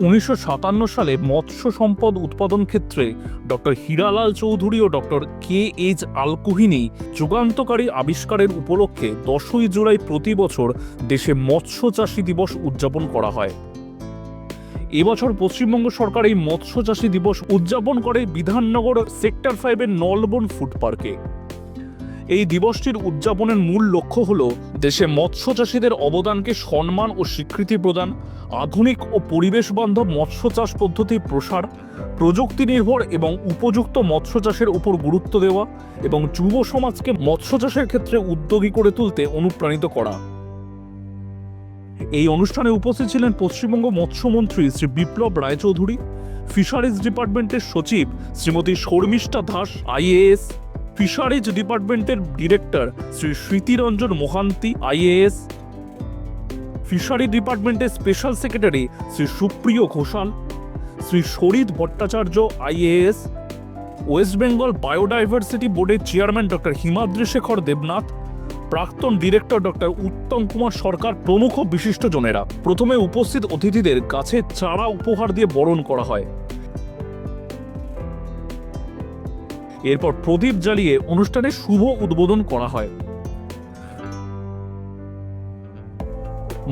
উনিশশো সাতান্ন সালে মৎস্য সম্পদ উৎপাদন ক্ষেত্রে ডক্টর হীরালাল চৌধুরী ও ডক্টর কে এইচ আলকুহিনী যুগান্তকারী আবিষ্কারের উপলক্ষে দশই জুলাই প্রতি বছর দেশে মৎস্য চাষী দিবস উদযাপন করা হয়। এবছর পশ্চিমবঙ্গ সরকার এই মৎস্য চাষী দিবস উদযাপন করে বিধাননগর সেক্টর ফাইভের নলবন ফুড পার্কে। এই দিবসটির উদযাপনের মূল লক্ষ্য হল দেশে মৎস্য চাষীদের অবদানকে সম্মান ও স্বীকৃতি প্রদান, আধুনিক ও পরিবেশ বান্ধব মৎস্য চাষ পদ্ধতির প্রসার প্রযুক্তি নির্ভর এবং উপযুক্ত মৎস্য চাষের উপর গুরুত্ব দেওয়া এবং যুব সমাজকে মৎস্য চাষের ক্ষেত্রে উদ্যোগী করে তুলতে অনুপ্রাণিত করা। এই অনুষ্ঠানে উপস্থিত ছিলেন পশ্চিমবঙ্গ মৎস্যমন্ত্রী শ্রী বিপ্লব রায়চৌধুরী, ফিশারিজ ডিপার্টমেন্টের সচিব শ্রীমতী শর্মিষ্ঠা দাস, আইএএস ফিশারিজ ডিপার্টমেন্টের director Shri Smritiranjan Mohanty, IAS. Fishery ডিপার্টমেন্টের special secretary Shri Supriyo Ghosal, Shri Sharid Bhattacharya, IAS. West Bengal biodiversity বোর্ডের চেয়ারম্যান ডক্টর হিমাদ্রি শেখর দেবনাথ, প্রাক্তন ডিরেক্টর ডক্টর উত্তম কুমার সরকার প্রমুখ বিশিষ্টজনেরা। প্রথমে উপস্থিত অতিথিদের গাছের চারা উপহার দিয়ে বরণ করা হয়। এরপর প্রদীপ জ্বালিয়ে অনুষ্ঠানের শুভ উদ্বোধন করা হয়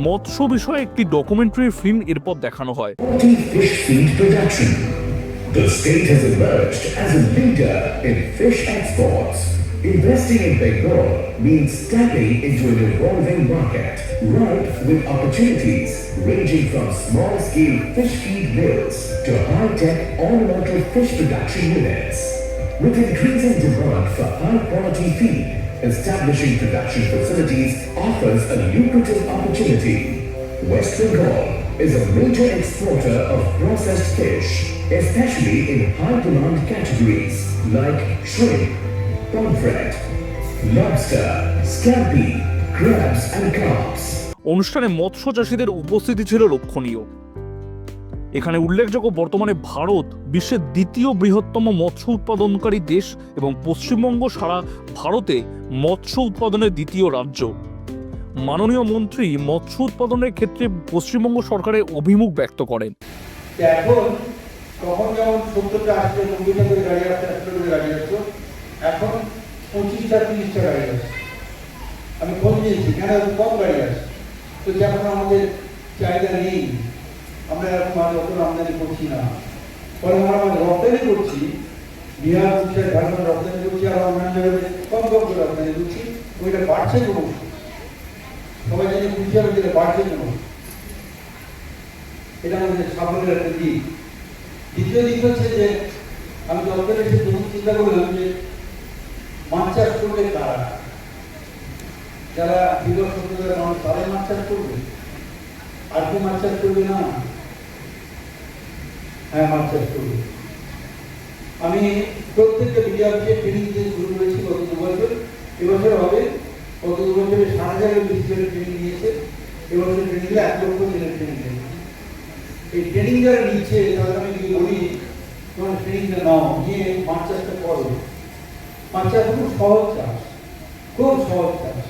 মৎস্য বিষয়ে একটি ডকুমেন্টারি ফিল্ম এরপর দেখানো হয়. The state has emerged as a leader in fish exports. Investing in Bengal means tapping into an evolving market ripe with opportunities ranging from small-scale fish feed mills to high-tech ornamental fish production units. With increasing demand for high-quality feed, establishing production facilities offers a lucrative opportunity. West Bengal is a major exporter of processed fish, especially in high demand categories like shrimp, pomfret, lobster, scampi, crabs, and carps. অনুষ্ঠানে মৎস্য চাষীদের উপস্থিতি ছিল লক্ষণীয় এখানে উল্লেখযোগ্য বর্তমানে ভারত বিশ্বের দ্বিতীয় বৃহত্তম মৎস্য উৎপাদনকারী দেশ এবং পশ্চিমবঙ্গ সারা ভারতে মৎস্য উৎপাদনের দ্বিতীয় রাজ্য। মাননীয় মন্ত্রী মৎস্য উৎপাদনের ক্ষেত্রে পশ্চিমবঙ্গ সরকারের অভিমুখ ব্যক্ত করেন। এখন তখন যেমন সত্তরটা আসতো নব্বইটা করে গাড়ি আসতো একশো করে গাড়ি আসতো এখন পঁচিশটা, তিরিশটা গাড়ি আসছে। আমি খোঁজ নিয়েছি, কেন কম গাড়ি আসছে? তো যখন আমাদের চাহিদা নেই। আমরা এখন মাল আমদানি করছি না। ফলে আমরা রপ্তানি করছি। বিহার উড়িষ্যা ঝাড়খণ্ড রপ্তানি করছি আর অন্যান্য জায়গায় কম কম রপ্তানি করছি। ওইটা বাড়ছে ক্রমশ সবাই জানি উড়িষ্যার যেটা বাড়ছে ক্রমশ এটা আমাদের সাফল্যের একটা দিক। দ্বিতীয় দিক হচ্ছে যে, আমি দপ্তরে এসে তখন চিন্তা করলাম যে, মাছ চাষ করবে কারা? যারা বিগত সম্প্রদায়ের মানুষ তারাই মাছ চাষ করবে? আর কি মাছ চাষ করবে না। হ্যাঁ মাছ চাষ আমি প্রত্যেকটা বিদ্যার্থীকে ট্রেনিং দিতে শুরু করেছি গত দু বছর। এবছর হবে, গত দু বছরে সাত হাজারের বেশি ছেলে ট্রেনিং নিয়েছে। এবছর ট্রেনিং এক লক্ষ ছেলে ট্রেনিং দেবে এই ট্রেনিং যারা নিচ্ছে, তাদের আমি কি বলি, তোমার ট্রেনিংটা নাও নিয়ে মাছ চাষটা করো। মাছ চাষ খুব সহজ চাষ। খুব সহজ চাষ।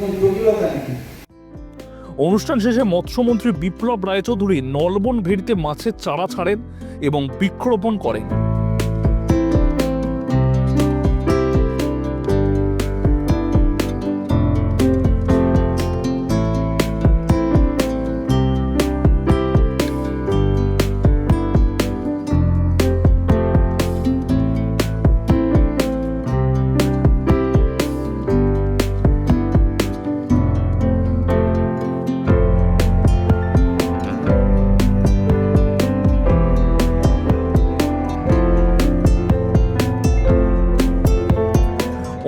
কোনো জটিলতা নেই। অনুষ্ঠান শেষে মৎস্যমন্ত্রী বিপ্লব রায়চৌধুরী নলবন ভেড়িতে মাছের চারা ছাড়েন এবং বৃক্ষরোপণ করেন।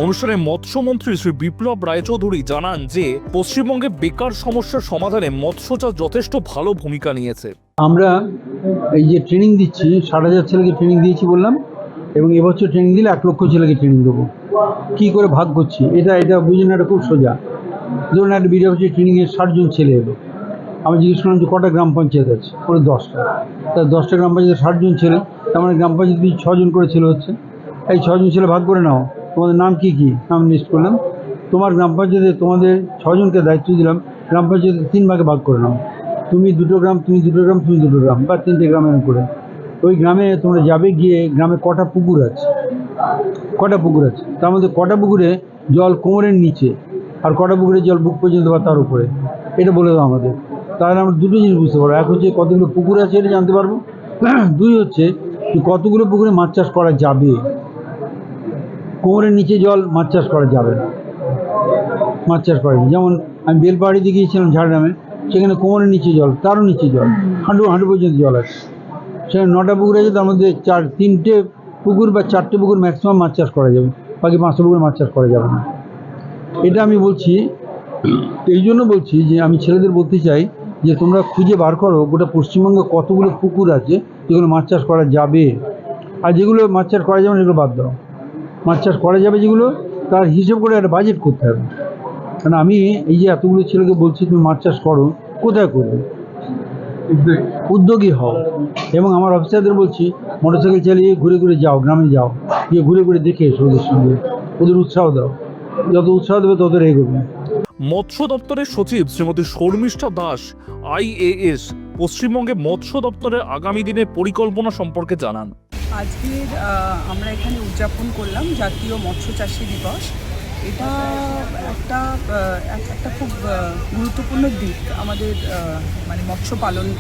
অনুষ্ঠানে মৎস্যমন্ত্রী শ্রী বিপ্লব রায়চৌধুরী জানান যে, পশ্চিমবঙ্গে বেকার সমস্যার সমাধানে মৎস্য চাষ যথেষ্ট ভালো ভূমিকা নিয়েছে। আমরা এই যে ট্রেনিং দিচ্ছি, ষাট হাজার ছেলেকে ট্রেনিং দিয়েছি বললাম, এবং এবছর ট্রেনিং দিলে এক লক্ষ ছেলেকে ট্রেনিং দেবো। কী করে ভাগ করছি? এটা এটা বুঝুন এটা খুব সোজা। ধরুন একটা বিডিও ট্রেনিংয়ে ষাটজন ছেলে এলো। আমি জিজ্ঞেস করলাম যে, কটা গ্রাম পঞ্চায়েত আছে? ওরা দশটা। তা দশটা গ্রাম পঞ্চায়েতে ষাটজন ছেলে, তার মানে গ্রাম পঞ্চায়েত ছজন করে ছেলে হচ্ছে, এই ছজন ছেলে ভাগ করে নাও। তোমাদের নাম কি কি? নাম লিস্ট করলাম। তোমার গ্রাম পঞ্চায়েতে তোমাদের ছজনকে দায়িত্ব দিলাম। গ্রাম পঞ্চায়েতে তিন ভাগে ভাগ করে নাও। তুমি দুটো গ্রাম, তুমি দুটো গ্রাম, তুমি দুটো গ্রাম বা তিনটে গ্রাম এরকম করে ওই গ্রামে তোমরা যাবে গিয়ে গ্রামে কটা পুকুর আছে? কটা পুকুর আছে? তার মধ্যে কটা পুকুরে জল কোমরের নিচে আর কটা পুকুরে জল বুক পর্যন্ত বা তার উপরে? এটা বলে দাও আমাদের। তাহলে আমরা দুটো জিনিস বুঝতে পারব। এক হচ্ছে কতগুলো পুকুর আছে এটা জানতে পারব। দুই হচ্ছে কতগুলো পুকুরে মাছ চাষ করা যাবে? কোমরের নিচে জল মাছ চাষ করা যাবে না। মাছ চাষ করা। যেমন আমি বেলপাহাড়ি দিয়ে গিয়েছিলাম ঝাড়গ্রামে, সেখানে কোমরের নিচে জল, তারও নিচে জল, হাঁটু হাঁটু পর্যন্ত জল আছে। সেখানে নটা পুকুর আছে, তার মধ্যে চার, তিনটে পুকুর বা চারটে পুকুর ম্যাক্সিমাম মাছ চাষ করা যাবে, বাকি পাঁচটা পুকুর মাছ চাষ করা যাবে না। এটা আমি বলছি, এই জন্য বলছি যে আমি ছেলেদের বলতে চাই যে তোমরা খুঁজে বার করো গোটা পশ্চিমবঙ্গে কতগুলো পুকুর আছে যেগুলো মাছ চাষ করা যাবে। আর যেগুলো মাছ চাষ করা যাবে না, এগুলো বাদ দাও। মাছ চাষ করা যাবে যেগুলো, তার হিসেব করে একটা বাজেট করতে হবে। কারণ আমি এই যে এতগুলো ছেলেকে বলছি, তুমি মাছ চাষ করো, কোথায় করবে? উদ্যোগী হও। এবং আমার অফিসারদের বলছি মোটরসাইকেল চালিয়ে ঘুরে ঘুরে যাও, গ্রামে যাও, গিয়ে ঘুরে ঘুরে দেখে এসো ওদের সঙ্গে। ওদের উৎসাহ দাও। যত উৎসাহ দেবে তত এগোবে। মৎস্য দপ্তরের সচিব শ্রীমতী শর্মিষ্ঠা দাস আইএএস পশ্চিমবঙ্গে মৎস্য দপ্তরের আগামী দিনের পরিকল্পনা সম্পর্কে জানান। আজকের আমরা এখানে উদযাপন করলাম জাতীয় মৎস্য চাষী দিবস। এটা একটা এক- একটা খুব গুরুত্বপূর্ণ দিক আমাদের মানে মৎস্য পালন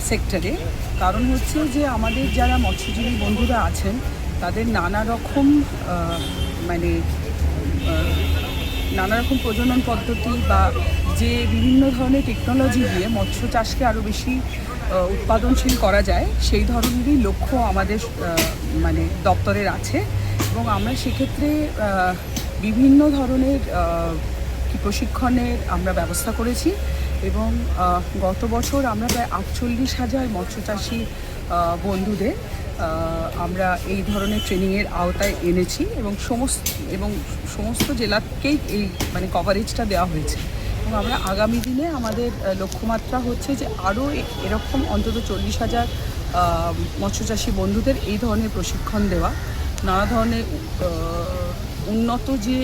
সেক্টরে। কারণ হচ্ছে যে আমাদের যারা মৎস্যজীবী বন্ধুরা আছেন, তাদের নানা রকম মানে নানা রকম প্রজনন পদ্ধতি বা যে বিভিন্ন ধরনের টেকনোলজি দিয়ে মৎস্য চাষকে আরও বেশি উৎপাদনশীল করা যায়, সেই ধরনেরই লক্ষ্য আমাদের মানে দপ্তরের আছে। এবং আমরা সেক্ষেত্রে বিভিন্ন ধরনের প্রশিক্ষণের আমরা ব্যবস্থা করেছি। এবং গত বছর আমরা প্রায় আটচল্লিশ হাজার মৎস্যচাষী বন্ধুদের আমরা এই ধরনের ট্রেনিংয়ের আওতায় এনেছি। এবং সমস্ত এবং সমস্ত জেলাকেই এই মানে কভারেজটা দেওয়া হয়েছে। এবং আমরা আগামী দিনে আমাদের লক্ষ্যমাত্রা হচ্ছে যে আরও এরকম অন্তত চল্লিশ হাজার মৎস্যচাষী বন্ধুদের এই ধরনের প্রশিক্ষণ দেওয়া, নানা ধরনের উন্নত যে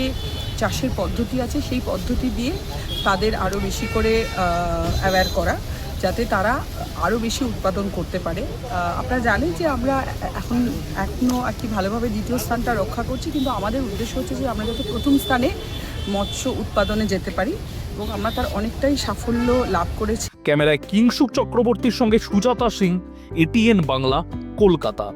চাষের পদ্ধতি আছে সেই পদ্ধতি দিয়ে তাদের আরও বেশি করে অ্যাওয়্যার করা, যাতে তারা আরও বেশি উৎপাদন করতে পারে। আপনারা জানেন যে আমরা এখন এখনও আর কি ভালোভাবে দ্বিতীয় স্থানটা রক্ষা করছি, কিন্তু আমাদের উদ্দেশ্য হচ্ছে যে আমরা যাতে প্রথম স্থানে মৎস্য উৎপাদনে যেতে পারি এবং আমরা তার অনেকটাই সাফল্য লাভ করেছি। ক্যামেরায় কিংসুক চক্রবর্তীর সঙ্গে সুজাতা সিং এটিএন বাংলা, কলকাতা।